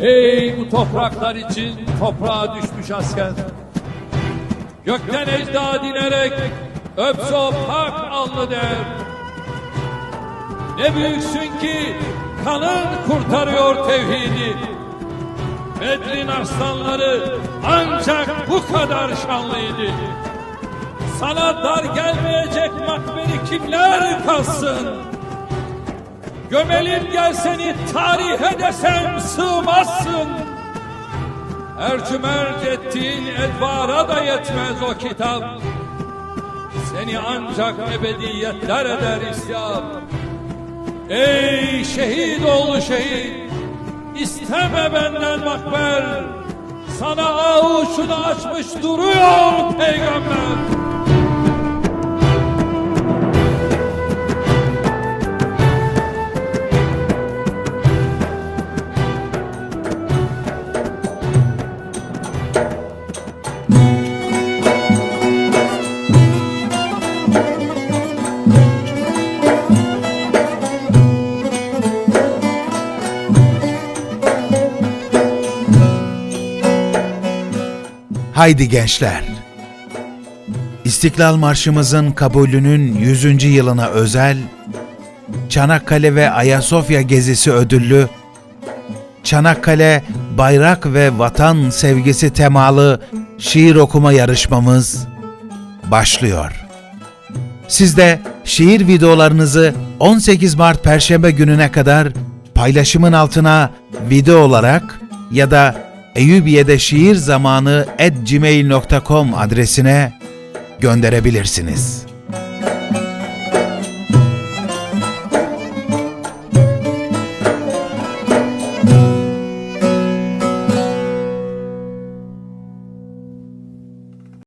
Ey bu topraklar için toprağa düşmüş asker. Gökten ecda dinerek öpse o pak alnı der. Ne büyüksün ki kanın kurtarıyor tevhidi. Bedrin arslanları ancak bu kadar şanlıydı. Sana dar gelmeyecek makberi kimler kalsın? Gömelim gel seni tarihe desem sığmazsın. Ercümerc ettiğin edvara da yetmez o kitap. Seni ancak ebediyetler eder isyan. Ey şehit oğlu şehit, isteme benden makber. Sana avuçunu açmış duruyor peygamber. Haydi gençler. İstiklal Marşımızın kabulünün 100. yılına özel Çanakkale ve Ayasofya gezisi ödüllü Çanakkale Bayrak ve Vatan Sevgisi temalı şiir okuma yarışmamız başlıyor. Siz de şiir videolarınızı 18 Mart Perşembe gününe kadar paylaşımın altına video olarak ya da Eyüpiye'de şiir zamanı adresine gönderebilirsiniz.